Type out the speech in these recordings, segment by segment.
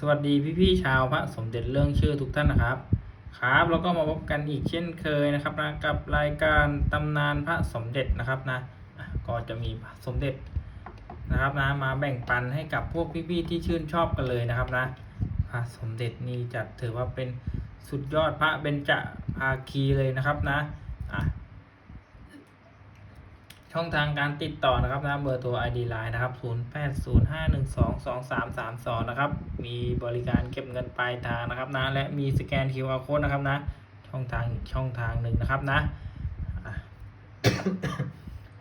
สวัสดีพี่ๆชาวพระสมเด็จเรื่องชื่อทุกท่านนะครับ ครับแล้วก็มาพบกันอีกเช่นเคยนะครับนะกับรายการตำนานพระสมเด็จนะครับนะก็จะมีพระสมเด็จนะครับนะมาแบ่งปันให้กับพวกพี่ๆที่ชื่นชอบกันเลยนะครับนะพระสมเด็จนี่จัดถือว่าเป็นสุดยอดพระเบญจภาคีเลยนะครับนะอะ ช่องทางการติดต่อนะครับนะเบอร์โทร ID Line นะครับ 0805122332 นะครับ มีบริการเก็บเงินปลายทางนะครับนะ และมีสแกน QR Code นะครับนะ ช่องทางอีกช่องทางหนึ่งนะครับนะ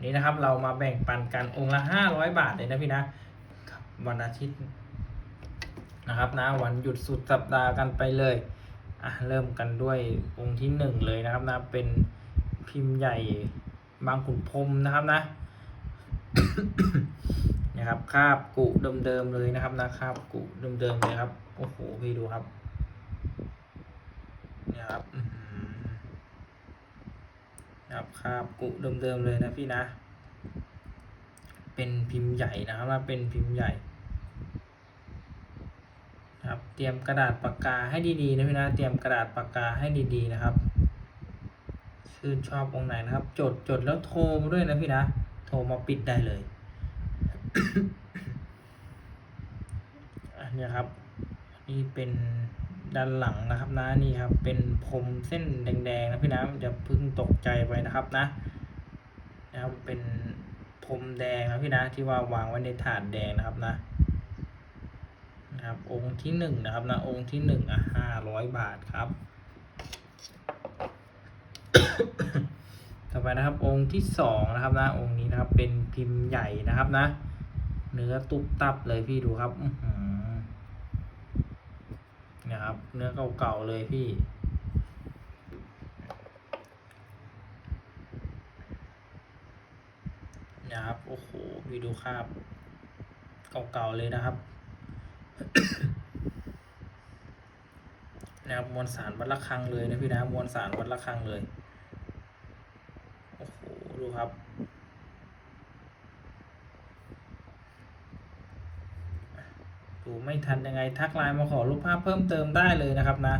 นี่นะครับเรามาแบ่งปันกันองค์ละ 500 บาทเลยนะพี่นะ วันอาทิตย์นะครับนะ วันหยุดสุดสัปดาห์กันไปเลย อะเริ่มกันด้วยองค์ที่หนึ่งเลยนะครับนะ เป็นพิมพ์ใหญ่ บางขุนพรมนะครับนะนะครับคาบกุเดิมๆเลยนะครับนะคาบกุเดิมๆเลยครับโอ้โหพี่ดูครับนี่ครับนะครับคาบกุเดิมๆเลยนะพี่นะ เป็นพิมพ์ใหญ่นะครับนะเป็นพิมพ์ใหญ่ครับเตรียมกระดาษปากกาให้ดีๆนะพี่นะ เตรียมกระดาษปากกาให้ดีๆนะครับ ชื่นชอบองค์ไหนนะครับ จดจดแล้วโทรมาด้วยนะพี่นะ โทรมาปิดได้เลยอันนี้ครับ นี่เป็นด้านหลังนะครับนะนี่ครับ เป็นพรมเส้นแดงๆนะพี่นะจะเพิ่งตกใจไปนะครับนะนะครับเป็นพรมแดงนะพี่นะที่ว่าวางไว้ในถาดแดงนะครับนะนะครับองค์ที่หนึ่งนะครับนะองค์ที่หนึ่งอะห้าร้อยบาทครับ ต่อไปนะครับองค์ที่สองนะครับนะองค์นี้นะครับ เป็นพิมพ์ใหญ่นะครับนะ เนื้อตุบตับเลยพี่ดูครับอืนี่ยครับ เนื้อเก่าๆเลยพี่นะครับโอ้โหพี่ดูคราบเก่าๆเลยนะครับนะครับมวลสารวัดระฆังเลยนะพี่นะมวลสารวัดระฆังเลย ดูครับดูไม่ทันยังไงทักไลน์มาขอรูปภาพเพิ่มเติมได้เลยนะครับนะ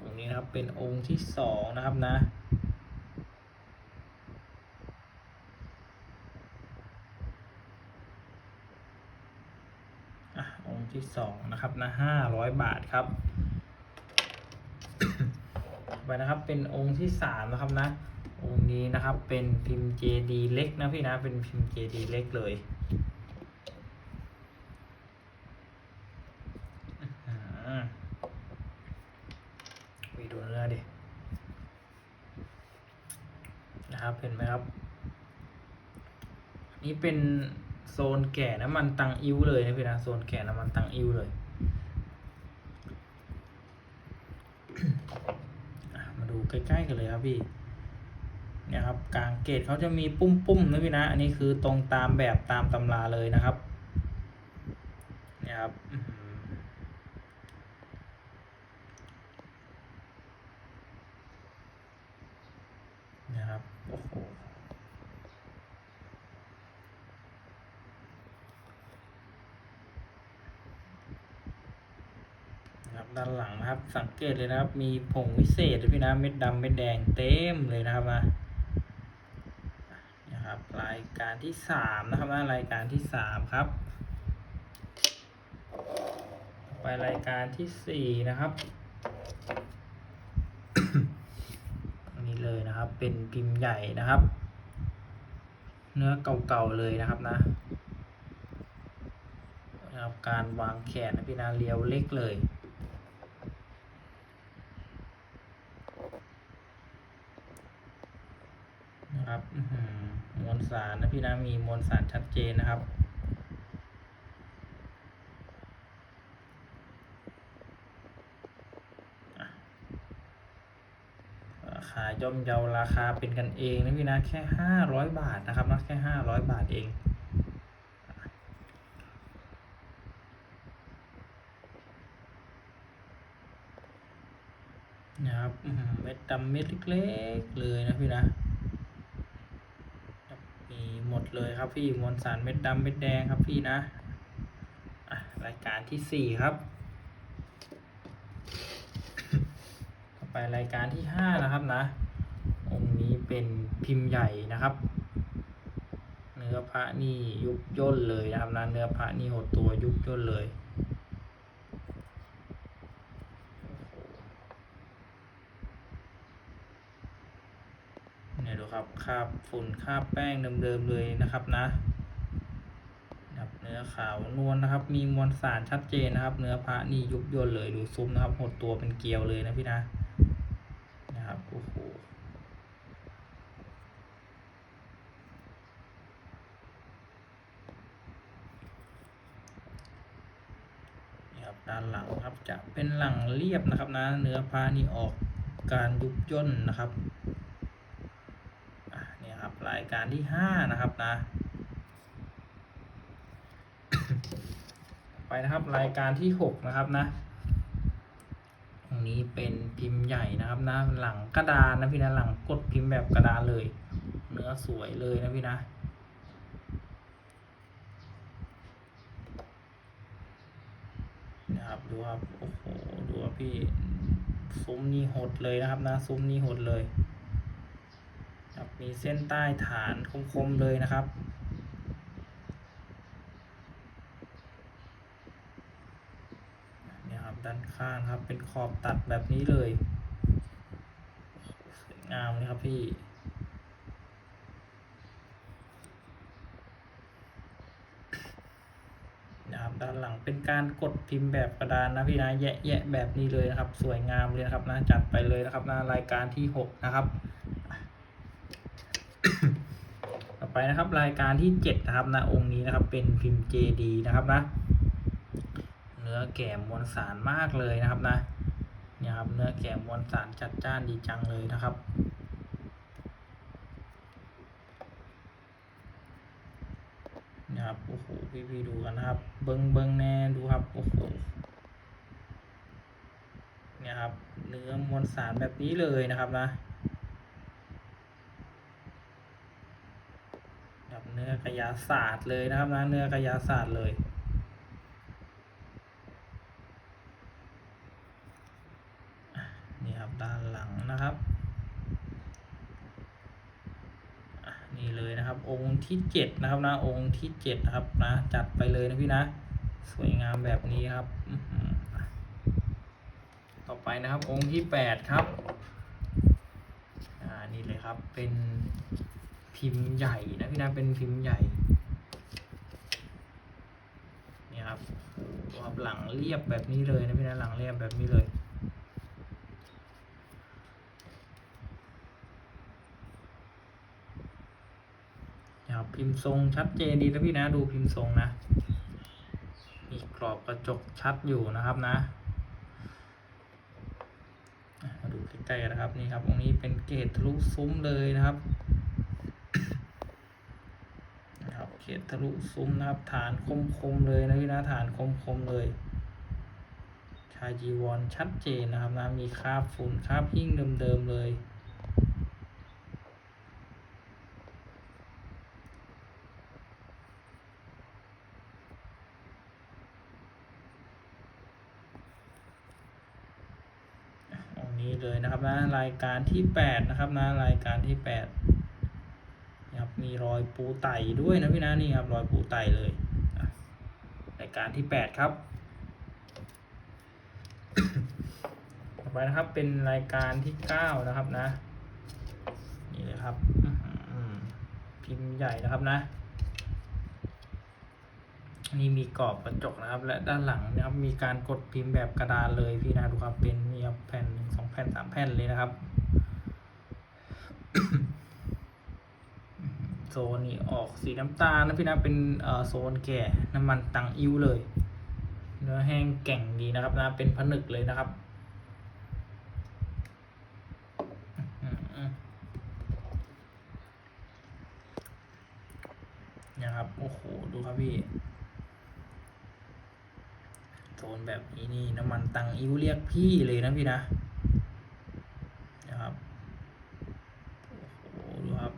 องค์นี้นะครับเป็นองค์ที่สองนะครับนะอะองค์ที่สองนะครับนะห้าร้อยบาทครับ ไปนะครับ เป็นองค์ที่สามนะครับนะ องค์นี้นะครับเป็นพิมพ์เจดีเล็กนะพี่นะ เป็นพิมพ์เจดีเล็กเลยอ่าไปดูเนื้อดิ นะครับ เห็นไหมครับ นี่เป็นโซนแก่น้ำมันตังอิ้วเลยนะพี่นะ โซนแก่น้ำมันตังอิ้วเลย อะมาดู ใกล้ๆกันเลยครับพี่เนี่ยครับกลางเกตเขาจะมีปุ้มๆนะพี่นะ อันนี้คือตรงตามแบบตามตำราเลยนะครับเนี่ยครับอื้อหือเนี่ยครับ โอ้โห นะครับด้านหลังนะครับ สังเกตเลยนะครับ มีผงวิเศษพี่นะเม็ดดำเม็ดแดงเต็มเลยนะครับนะนะครับรายการที่สามนะครับนะรายการที่สามครับ ไปรายการที่สี่นะครับนนี้เลยนะครับ เป็นพิมพ์ใหญ่นะครับ เนื้อเก่าๆเลยนะครับนะนะครับการวางแขนนะพี่นาเรียวเล็กเลย นะครับอื้อหือมวล สารนะพี่นะมีมวลสารชัดเจนนะครับราคาย่อมเยาราคาเป็นกันเองนะพี่นะแค่ห้าร้อยบาทนะครับนะแค่ห้าร้อยบาทเองนะครับอื้อหือเม็ดดำเม็ดเล็กๆเลยนะพี่นะมีหมด เลยครับพี่มวลสารเม็ดดำเม็ดแดงครับพี่นะรายการที่สี่ครับ ต่อไปรายการที่ห้านะครับนะ องค์นี้เป็นพิมพ์ใหญ่นะครับ เนื้อพระนี่ยุบย่นเลยนะครับนะเนื้อพระนี่หดตัวยุบย่นเลย เครับคาบฝุ่นคราบแป้งเดิมๆเลยนะครับนะครับเนื้อขาวนวลนะครับ มีมวลสารชัดเจนนะครับ เนื้อพระนี่ยุบย่นเลยดูซุ้มนะครับ หดตัวเป็นเกลียวเลยนะพี่นะนะครับโอ้โหนะครับด้านหลังครับจะเป็นหลังเรียบนะครับนะ เนื้อพระนี่ออกการยุบย่นนะครับ รายการที่ห้านะครับนะ ไปนะครับรายการที่หกนะครับนะตรงนี้เป็นพิมพ์ใหญ่นะครับนะ หลังกระดานนะพี่นะหลังกดพิมพ์แบบกระดานเลย เนื้อสวยเลยนะพี่นะนะครับดูครับโอ้โหดูครับพี่ซุ้มนี่หดเลยนะครับนะซุ้มนี่หดเลย มีเส้นใต้ฐานคมๆเลยนะครับ นี่ครับด้านข้างครับเป็นขอบตัดแบบนี้เลย สวยงามเลยครับพี่นะครับด้านหลังเป็นการกดพิมพ์แบบกระดานนะพี่นะแยะแยะแบบนี้เลยนะครับ สวยงามเลยนะครับนะจัดไปเลยนะครับนะรายการที่หกนะครับ ต่อไปนะครับรายการที่เจ็ดนะครับนะองค์นี้นะครับ เป็นพิมพ์เจดีนะครับนะ เนื้อแก่มวลสารมากเลยนะครับนะเนี่ยครับเนื้อแก่มวลสารจัดจ้านดีจังเลยนะครับนะครับโอ้โหพี่พี่ดูกันนะครับ เบิงเบิงแน่ดูครับโอ้โหเนี่ยครับเนื้อมวลสารแบบนี้เลยนะครับนะแบบ เนื้อกระยาศาสตร์เลยนะครับนะเนื้อกระยาศาสตร์เลย นี่ครับด้านหลังนะครับนี่เลยนะครับองค์ที่เจ็ดนะครับนะองค์ที่เจ็ดนะครับนะจัดไปเลยนะพี่นะ สวยงามแบบนี้ครับ ต่อไปนะครับองค์ที่แปดครับอ่านี่เลยครับเป็น พิมพ์ใหญ่นะพี่นะเป็นพิมพ์ใหญ่นี่ครับโอ้โหดูครับหลังเรียบแบบนี้เลยนะพี่นะหลังเรียบแบบนี้เลยนะครับพิมพ์ทรงชัดเจนดีนะพี่นะดูพิมพ์ทรงนะมีกรอบกระจกชัดอยู่นะครับนะอะมาดูใกล้ๆนนะครับนี่ครับตรงนี้เป็นเกตทะลุซุ้มเลยนะครับ นะครับเกตทะลุซุ้มนะครับ ฐานคมๆเลยนะพี่นะฐานคมๆเลยชายจีวรชัดเจนนะครับนะมีคราบฝุ่นคราบหิ้งเดิมๆเลยองค์นี้เลยนะครับนะรายการที่แปดนะครับนะรายการที่แปด มีรอยปูไต่ด้วยนะพี่นะนี่ครับรอยปูไต่เลยรายการที่แปดครับ ต่อไปนะครับเป็นรายการที่เก้านะครับนะ นี่เลยครับพิมพ์ใหญ่นะครับนะ นี่มีกรอบกระจกนะครับ และด้านหลังนะครับมีการกดพิมพ์แบบกระดานเลยพี่นะดูครับเป็นมีแผ่นหนึ่งสองแผ่นสามแผ่นเลยนะครับ ซนนี่ออกสีน้ำตาลนะพี่นะเป็นโซนแก่น้ำมันตังอิ้วเลย เนื้อแห้งแก่งดีนะครับนะเป็นผนึกเลยนะครับนี่ยครับโอ้โหดูครับพี่โซนแบบนี้นี่น้ำมันตังอิ้วเรียกพี่เลยนะพี่นะนะครับโอ้โหดูครับ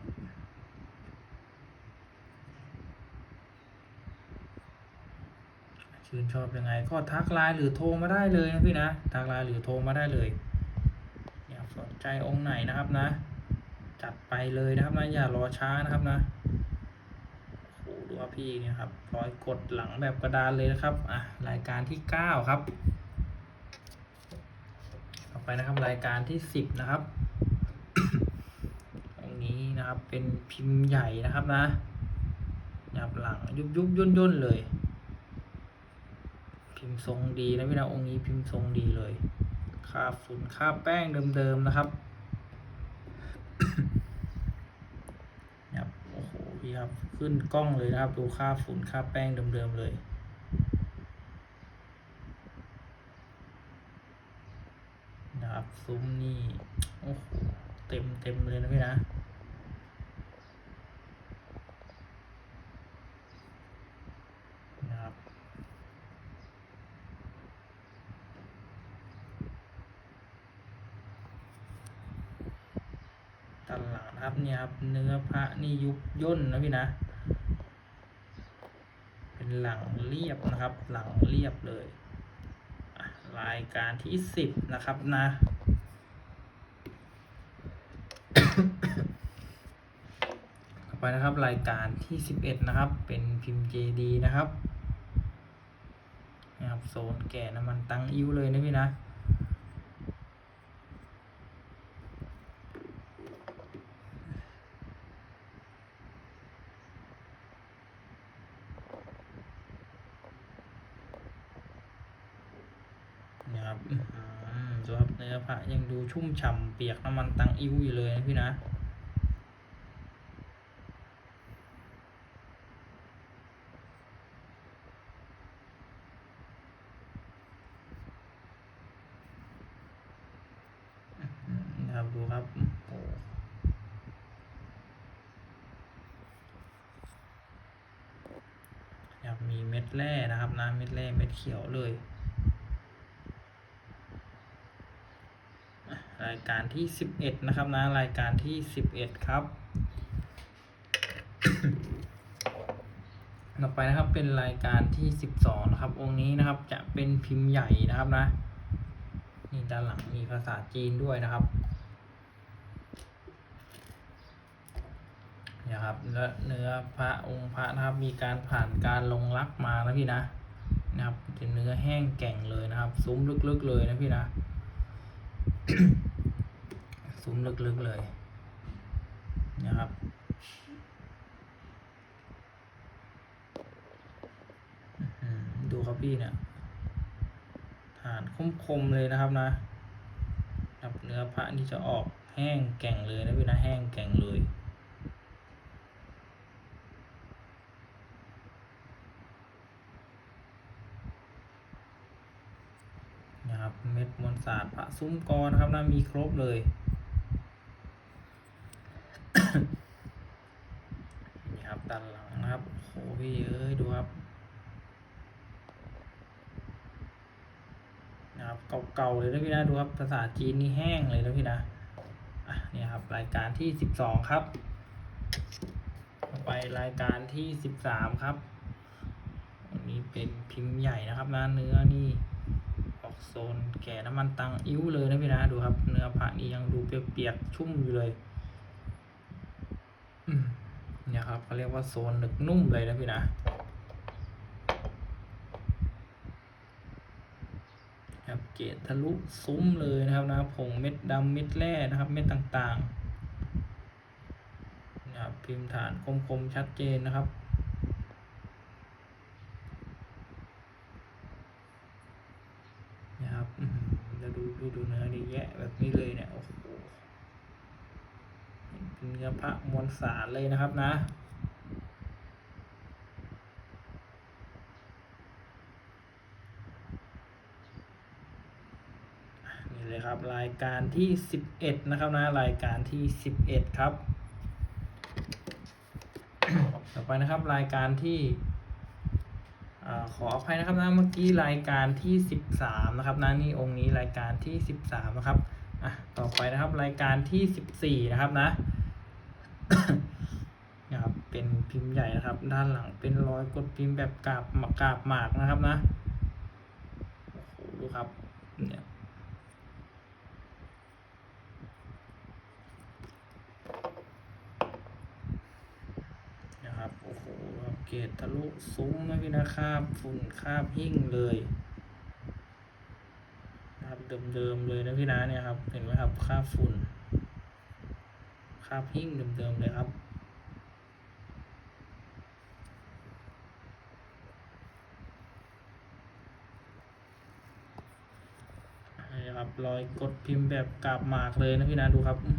ชื่น ช อบยังไง ก็ทักไลน์หรือโทรมาได้เลยนะพี่นะ ทักไลน์หรือโทรมาได้เลยอยากสนใจองค์ไหนนะครับนะ จัดไปเลยนะครับนะอย่ารอช้านะครับนะโอ้ดูว่าพี่เนี่ยครับรอยกดหลังแบบกระดานเลยนะครับอะรายการที่เก้าครับต่อไปนะครับรายการที่สิบนะครับตรงนี้นะครับเป็นพิมพ์ใหญ่นะครับนะยับหลังยุบยุบย่นย่นเลย พิมพ์ทรงดีนะพี่นะองค์นี้พิมพ์ทรงดีเลยค่าฝุ่นค่าแป้งเดิมๆนะครับครับโอ้โหพี่ครับขึ้นกล้องเลยนะครับ ดูค่าฝุ่นค่าแป้งเดิมๆเลยนะครับซุ้มนี่โอ้โหเต็มเต็มเลยนะพี่นะ นะครับ ด้านหลังนะครับเนี่ยครับเนื้อพระนี่ยุบย่นนะพี่นะ เป็นหลังเรียบนะครับ หลังเรียบเลยรายการที่สิบนะครับนะต่อไปนะครับรายการที่สิบเอ็ดนะครับ เป็นพิมพ์ JD นะครับนะครับโซนแก่น้ำมันตังอิ้วเลยนะพี่นะ นะครับอื้อหือดูครับเนื้อพระยังดูชุ่ม ฉ่ำเปียกน้ำมันตังอิ้วอยู่เลยนะพี่นะนะครับดูครับโอ้อยากมีเม็ดแร่นะครับนะเม็ดแร่เม็ดเขียวเลยอะรายการที่สิบเอ็ดนะครับนะรายการที่สิบเอ็ดครับ ต่อไปนะครับเป็นรายการที่สิบสองนะครับ องค์นี้นะครับจะเป็นพิมพ์ใหญ่นะครับนะนี่ด้านหลังมีภาษาจีนด้วยนะครับนี่ครับและเนื้อพระองค์พระนะครับ มีการผ่านการลงรักมานะพี่นะนะครับเป็นเนื้อแห้งแก่งเลยนะครับ ซุ้มลึกๆเลยนะพี่นะ ซุ้มลึกๆเลยนะครับ ดูครับพี่เนี่ยฐานคมๆเลยนะครับนะรับเนื้อพระนี่จะออกแห้งแก่งเลยนะพี่นะแห้งแก่งเลยนะครับเม็ดมวลสารพระซุ้มกอนะครับนะมีครบเลย นี่ครับด้านหลังนะครับโอ้โหพี่เอ้ยดูครับนะครับเก่าๆเลยนะพี่นะดูครับภาษาจีนนี่แห้งเลยนะพี่นะอะนี่ครับรายการที่สิบสองครับไปรายการที่สิบสามครับอันนี้เป็นพิมพ์ใหญ่นะครับนะเนื้อนี่ออกโซนแก่น้ำมันตัง อิ้วเลยนะพี่นะดูครับ เนื้อผ้านี่ยังดูเปียกๆชุ่มอยู่เลย นี่ยครับเขาเรียกว่าโซนหนึกนุ่มเลยนะพี่นะครับเกตทะลุซุ้มเลยนะครับนะผงเม็ดดำเม็ดแร่นะครับเม็ดต่างๆนะครับพิมพ์ฐานคมๆชัดเจนนะครับนะครับแล้วดูดูดูเนื้อดีแยะแบบนี้เลยเนี่ยโอ้โห เนื้อพระมวลสารเลยนะครับนะ นี่เลยครับรายการที่สิบเอ็ดนะครับนะ รายการที่สิบเอ็ดครับ ต่อไปนะครับรายการที่อขออภัยนะครับนะเมื่อกี้รายการที่สิบสามนะครับนะนี่องค์นี้รายการที่สิบสามนะครับอะต่อไปนะครับรายการที่สิบสี่นะครับนะ พิมพ์ใหญ่นะครับ ด้านหลังเป็นรอยกดพิมพ์แบบกาบกาบหมากนะครับนะครับเนี่ยนะครับโอ้โหเกรดทะลุซุ้มนะพี่นะคราบฝุ่นคราบหิ้งเลยนะครับเดิมๆเลยนะพี่นะเนี่ยครับเห็นไหมครับคราบฝุ่นคราบหิ้งเดิมๆเลยครับ ครับ รอยกดพิมพ์แบบกาบหมากเลยนะพี่นะดูครับอื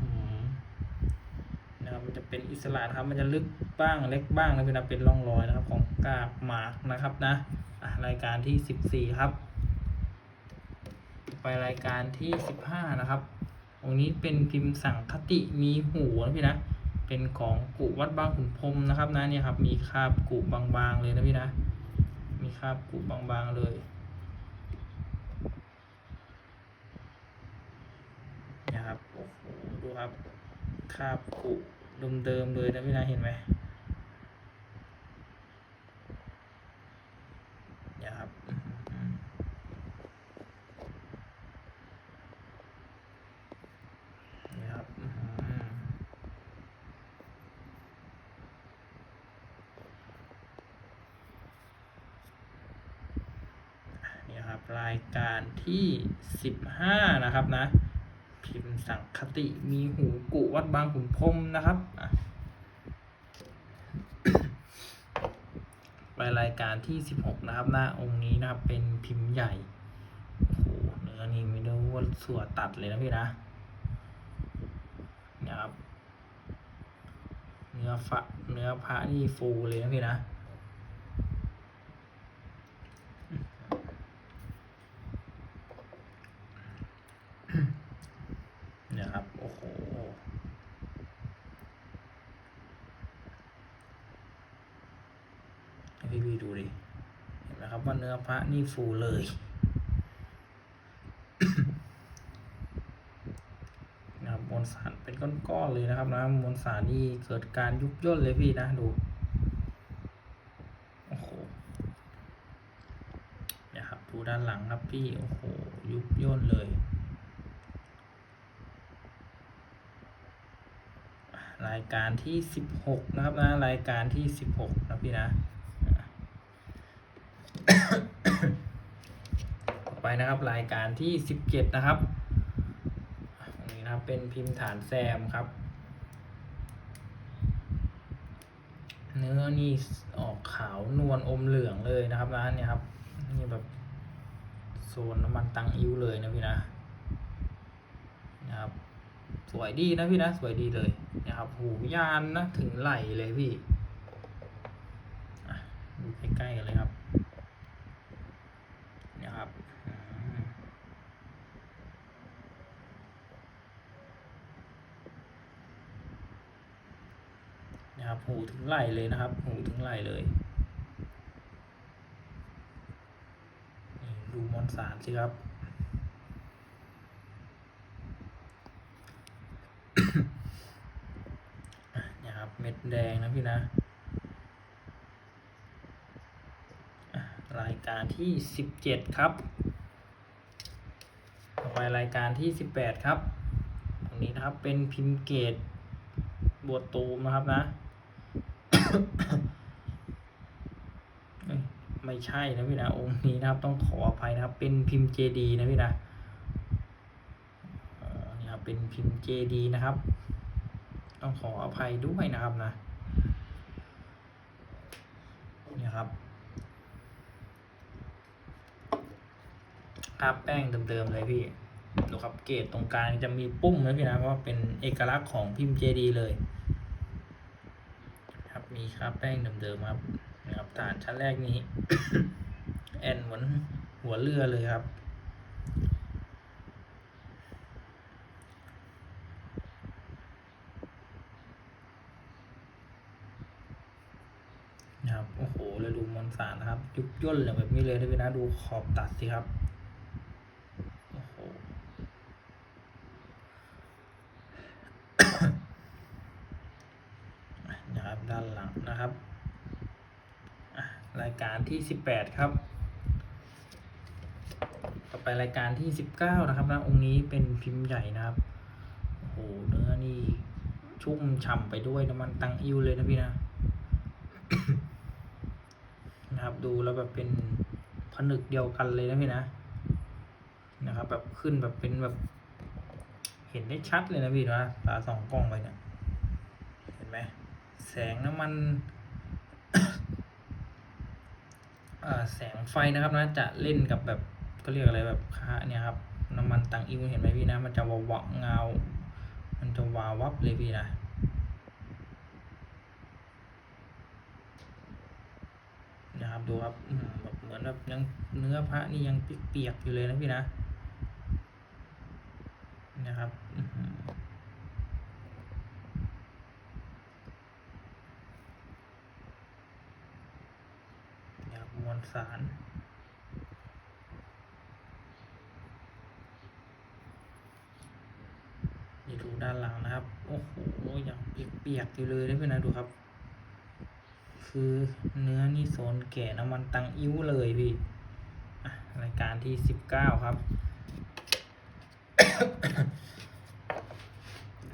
นะครับ มันจะเป็นอิสระนะครับ มันจะลึกบ้างเล็กบ้างนะพี่นะเป็นร่องรอยนะครับ ของกาบหมากนะครับนะรายการที่สิบสี่ครับ ไปรายการที่สิบห้านะครับตรงนี้เป็นพิมพ์สังคติมีหูนะพี่นะ เป็นของกุวัดบางขุนพรมนะครับนะเนี่ยครับ มีคราบกุบางๆเลยนะพี่นะ มีคราบกุบางๆเลย นะครับโอ้โหดู ครับคราบกุเดิมๆเลยนะพี่นะเห็นไหมเนี่ยครับนี่ครับนี่ครับ รายการที่สิบห้านะครับนะ สังคติ มีหูกุวัดบางขุนพรมนะครับ ไปรายการที่สิบหกนะครับ หน้าองค์นี้นะครับเป็นพิมพ์ใหญ่โอ้โหเนื้อนี่ไม่รู้ว่าสัวตัดเลยนะพี่นะเนี่ยครับ เนื้อฝะเนื้อพระนี่ฟูเลยนะพี่นะ เนี่ยครับ โอ้โห ให้พี่พี่ดูดิ เห็นไหมครับว่า เนื้อพระนี่ฟูเลย นะครับมวลสารเป็นก้อนๆเลยนะครับนะมวลสารนี่เกิดการยุบย่นเลยพี่นะดูโอ้โหเนี่ยครับดูด้านหลังครับพี่โอ้โหยุบย่นเลยรายการที่สิบหกนะครับนะรายการที่สิบหกนะพี่นะ ต่อไป นะครับ รายการที่สิบเจ็ดนะครับตรงนี้นะครับเป็นพิมพ์ฐานแซมครับ เนื้อนี่ออกขาวนวลอมเหลืองเลยนะครับนะเนี่ยครับนี่แบบโซนน้ำมันตังอิ้วเลยนะพี่นะนะครับสวยดีนะพี่นะสวยดีเลยนะครับหูยานนะถึงไหลเลยพี่ดูใกล้ๆกันเลยครับเนี่ยครับอืมนะครับหู ถึงไหลเลยนะครับหูถึงไหลเลยดูมอนสารสิครับ เนี่ยครับ เม็ดแดงนะพี่นะ รายการที่สิบเจ็ดครับ ต่อไปรายการที่สิบแปดครับ ตรงนี้นะครับเป็นพิมพ์เกตบวตูมนะครับนะ ไม่ใช่นะพี่นะองค์นี้นะครับ ต้องขออภัยนะครับ เป็นพิมพ์เจดีนะพี่นะอ๋อนี่ครับเป็นพิมพ์เจดีนะครับ ต้องขออภัยด้วยนะครับนะเนี่ยครับคราบแป้งเดิมๆเลยพี่ดูครับเกตตรงกลางจะมีปุ้มนะพี่นะเพราะเป็นเอกลักษณ์ของพิมพ์เจดีเลย ครับแป้งเดิมๆครับนะครับฐานชั้นแรกนี้ แอนเหมือนหัวเรือเลยครับ นะครับโอ้โหแล้วดูมวลสารนะครับ ยุบย่นเลยแบบนี้เลยนะพี่นะดูขอบตัดสิครับ โอ้โห นะครับ ด้านหลังนะครับอะรายการ ที่สิบแปดครับ ต่อไปรายการที่สิบเก้านะครับนะองค์นี้เป็นพิมพ์ใหญ่นะครับโอ้โหเนื้อนี่ชุ่มฉ่ำไปด้วยน้ำมันตังอิวเลยนะพี่นะนะครับดูแล้วแบบเป็นผนึกเดียวกันเลยนะพี่นะนะครับ แบบขึ้นแบบเป็นแบบ เห็นได้ชัดเลยนะพี่นะตาสองกล้องไปเนี่ยเห็นไหมแสงน้ำมัน อ่า แสงไฟนะครับนะจะเล่นกับแบบก็เรียกอะไรแบบค่าเนี่ยครับน้ำมันตังอิวเห็นไหมพี่นะ มันจะวาวเงา มันจะวาววับเลยพี่นะนะครับดูครับแบบเหมือนแบบยังเนื้อพระนี่ยังเปียกๆอยู่เลยนะพี่นะนะครับอื้อหือนะครับมวล สาร นี่ดูด้านหลังนะครับ โอ้โหอยังเปียกๆอยู่เลยนะพี่อนนะดูครับ คือเนื้อนี่โซนแก่น้ำมันตังอิ้วเลยพี่รายการที่สิบเก้าครับ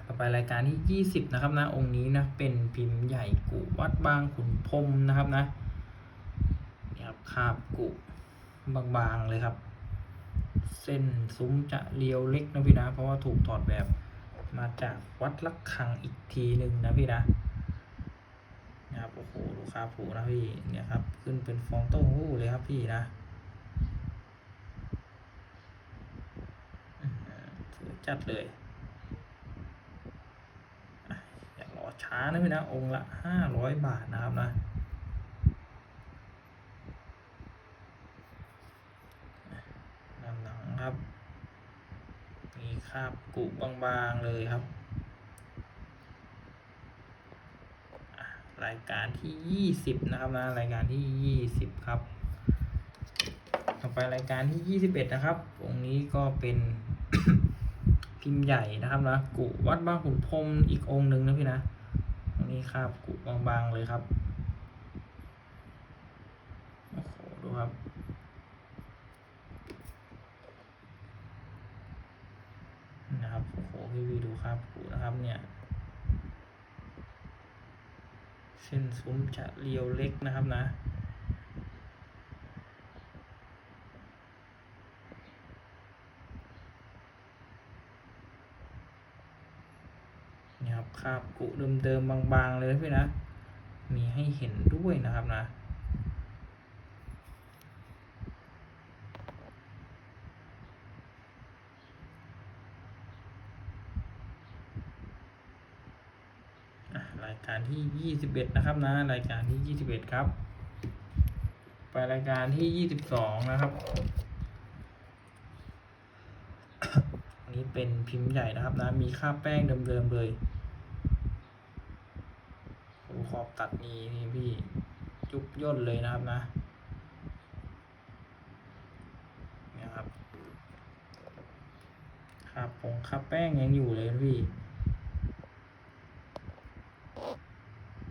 ต่อไปรายการที่ยี่สิบนะครับนะ องค์นี้นะ เป็นพิมพ์ใหญ่กุวัดบางขุนพรมนะครับนะาบกุบางๆเลยครับ เส้นซุ้มจะเรียวเล็กนะพี่นะ เพราะว่าถูกถอดแบบมาจากวัดลักคังอีกทีหนึ่งนะพี่นะนะครับโอ้โหลูกค้าผูนะพี่เนี่ยครับ ขึ้นเป็นฟองเต้าหู้เลยครับพี่นะสวยจัดเลยอะอย่ารอช้านะพี่นะ องค์ละห้าร้อยบาทนะครับนะ ด้า นหลังครับ มีคราบกุบางๆเลยครับ รายการที่ยี่สิบนะครับนะรายการที่ยี่สิบครับ ต่อไปรายการที่ยี่สิบเอ็ดนะครับองค์นี้ก็เป็นพิมพ์ใหญ่นะครับนะกุวัดบางขุนพรมอีกองค์หนึ่งนะพี่นะองนี้คราบกุบางๆเลยครับ โอ้โห ดูครับ นะครับโอ้โหพี่วีดูครับผู นะครับเนี่ย เส้นซุ้มจะเรียวเล็กนะครับนะ นี่ครับคาบกุเดิมๆบางๆเลยนะพี่นะ มีให้เห็นด้วยนะครับนะ อะราย การที่ยี่สิบเอ็ดนะครับนะ รายการที่ยี่สิบเอ็ดครับ ไปรายการที่ยี่สิบสองนะครับ อันนี้เป็นพิมพ์ใหญ่นะครับนะ มีค่าแป้งเดิมๆเลยโอ้ขอบตัดนี่นี่พี่จุบย่นเลยนะครับนะนี่ครับค่าผงค่าแป้งยังอยู่เลยพี่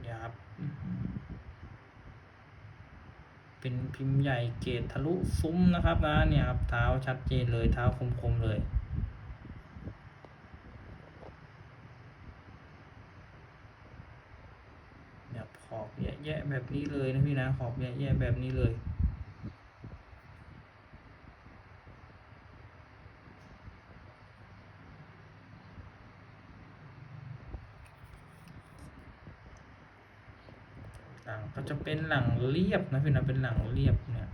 เนี่ยครับอื้อหือเป็น พิมพ์ใหญ่เกตทะลุซุ้มนะครับนะเนี่ยครับเท้าชัดเจนเลยเท้าคมๆเลยเนี่ยขอบแยะๆแบบนี้เลยนะพี่นะขอบแยะๆแบบนี้เลย หลังก็จะ เป็นหลังเรียบนะพี่นะเป็นหลังเรียบเนี่ย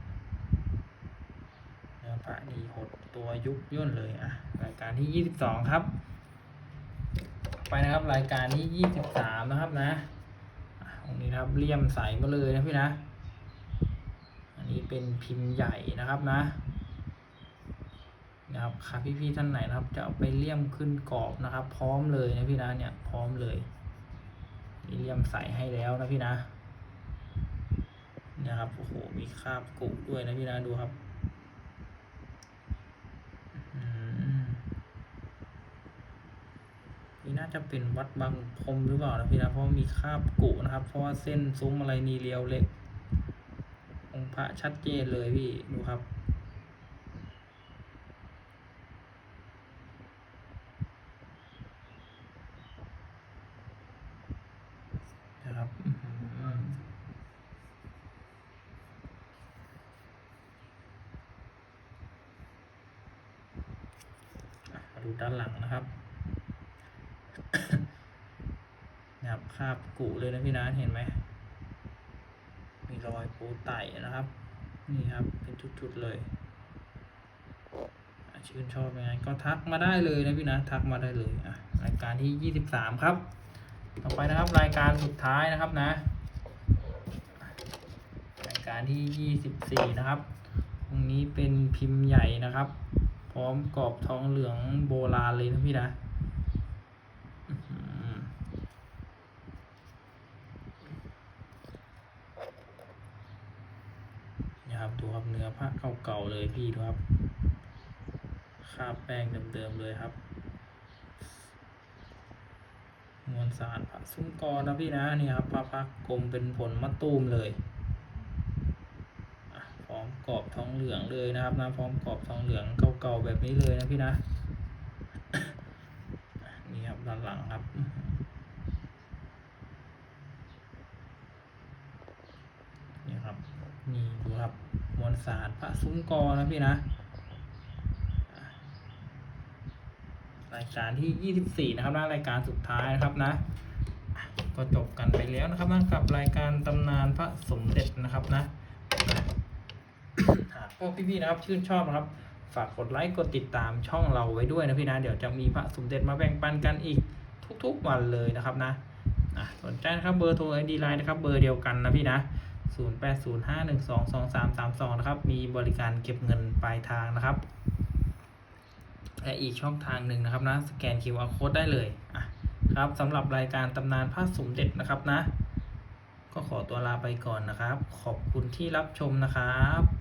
เนื้อผ้าดีหดตัวยุบย่นเลยอะรายการที่ยี่สิบสองครับ ไปนะครับรายการที่ยี่สิบสามนะครับนะตรงนี้นะครับเลี่ยมใสมาเลยนะพี่นะ อันนี้เป็นพิมพ์ใหญ่นะครับนะนะครับค่ะพี่ๆท่านไหนนะครับ จะเอาไปเลี่ยมขึ้นกรอบนะครับ พร้อมเลยนะพี่นะเนี่ยพร้อมเลยเลี่ยมใสให้แล้วนะพี่นะ นะครับโอ้โหมีคาบกุด้วยนะพี่นะดูครับอืมนี่น่าจะเป็นวัดบางพรมหรือเปล่านะพี่นะเพราะมีคาบกุนะครับ เพราะว่าเส้นซุ้มอะไรนีเรียวเล็กองค์พระชัดเจนเลยพี่ดูครับ ดูด้านหลังนะครับ นะครับคราบกุเลย นะพี่นเห็นไหม มีรอยปูไต่นะครับ นี่ครับ เป็นจุดๆเลยชื่นชอบยังไงก็ทักมาได้เลยนะพี่นะ ทักมาได้เลยอะรายการที่ยี่สิบสามครับ ต่อไปนะครับรายการสุดท้ายนะครับนะ รายการที่ยี่สิบสี่นะครับ ตรงนี้เป็นพิมพ์ใหญ่นะครับ พร้อมกรอบทองเหลืองโบราณเลยนะพี่นะอื้อหือนี่ครับดูครับเนื้อผ้า เก่าๆเลยพี่ดูครับคาบแป้งเดิมๆเลยครับ มวลสารพระซุ้มกอนะพี่นะนี่ครับพระพักกลมเป็นผลมะตูมเลยพร้อมกรอบทองเหลืองเลยนะครับนะพร้อมกรอบทองเหลืองเก่าๆแบบนี้เลยนะพี่นะ นี่ครับด้านหลังครับอื้อหือนี่ครับ นี่ดูครับ มวลสารพระซุ้มกอนะพี่นะ รายการที่ 24 นะครับนะรายการสุดท้ายนะครับนะ ก็จบกันไปแล้วนะครับนะกับรายการตำนานพระสมเด็จนะครับนะหากพวกพี่ๆนะครับชื่นชอบนะครับ ฝากกดไลค์กดติดตามช่องเราไว้ด้วยนะพี่นะ เดี๋ยวจะมีพระสมเด็จมาแบ่งปันกันอีกทุกๆวันเลยนะครับนะสนใจนะครับเบอร์โทรไอดีไลน์นะครับเบอร์เดียวกันนะพี่นะ 0805122332 นะครับ มีบริการเก็บเงินปลายทางนะครับ และอีกช่องทางหนึ่งนะครับนะ สแกน QR code ได้เลยอะครับสำหรับรายการตำนานพระสมเด็จนะครับนะ ก็ขอตัวลาไปก่อนนะครับ ขอบคุณที่รับชมนะครับ